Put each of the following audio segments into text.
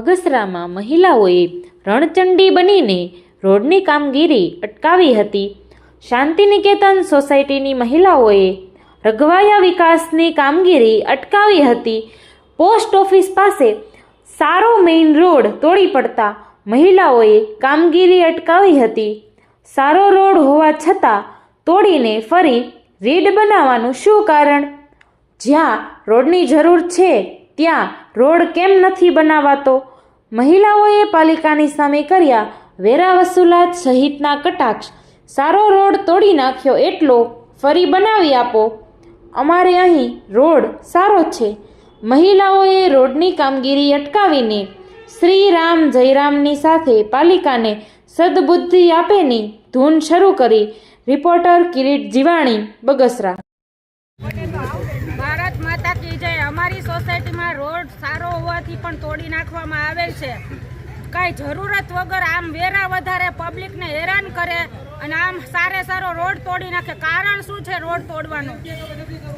બગસરામાં મહિલાઓએ રણચંડી બનીને રોડની કામગીરી અટકાવી હતી. શાંતિનિકેતન સોસાયટીની મહિલાઓએ રઘવાયા વિકાસની કામગીરી અટકાવી હતી. પોસ્ટ ઓફિસ પાસે સારો મેઇન રોડ તોડી પડતા મહિલાઓએ કામગીરી અટકાવી હતી. સારો રોડ હોવા છતાં તોડીને ફરી રીડ બનાવવાનું શું કારણ? જ્યાં રોડની જરૂર છે, ત્યાં રોડ કેમ નથી બનાવાતો? મહિલાઓએ પાલિકાની સામે કર્યા વેરા વસૂલાત સહિતના કટાક્ષ. સારો રોડ તોડી નાખ્યો એટલો ફરી બનાવી આપો. અમારે અહીં રોડ સારો છે. મહિલાઓએ રોડની કામગીરી અટકાવીને શ્રી રામ જયરામની સાથે પાલિકાને સદબુદ્ધિ આપેની ધૂન શરૂ કરી. રિપોર્ટર કિરીટ જીવાણી, બગસરા. ભારત માતા કી જય. અમારી સોસાયટીમાં રોડ સારો પણ તોડી નાખવામાં આવેલ છે. કાંઈ જરૂરત વગર આમ વેરા વધારે પબ્લિકને હેરાન કરે અને આમ સારે સારો રોડ તોડી નાખે. કારણ શું છે રોડ તોડવાનું?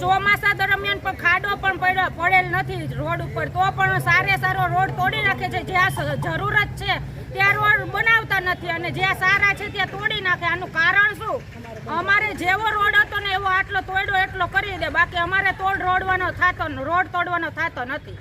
ચોમાસા દરમિયાન પણ ખાડો પણ પડેલ નથી રોડ ઉપર. તો પણ સારે સારો રોડ તોડી નાખે છે. જ્યાં જરૂરત છે, ત્યાં રોડ બનાવતા નથી અને જ્યાં સારા છે, ત્યાં તોડી નાખે. આનું કારણ શું? અમારે જેવો રોડ હતો ને એવો આટલો તોડ્યો, એટલો કરી દે. બાકી અમારે તોડ રોડવાનો થતો રોડ તોડવાનો થતો નથી.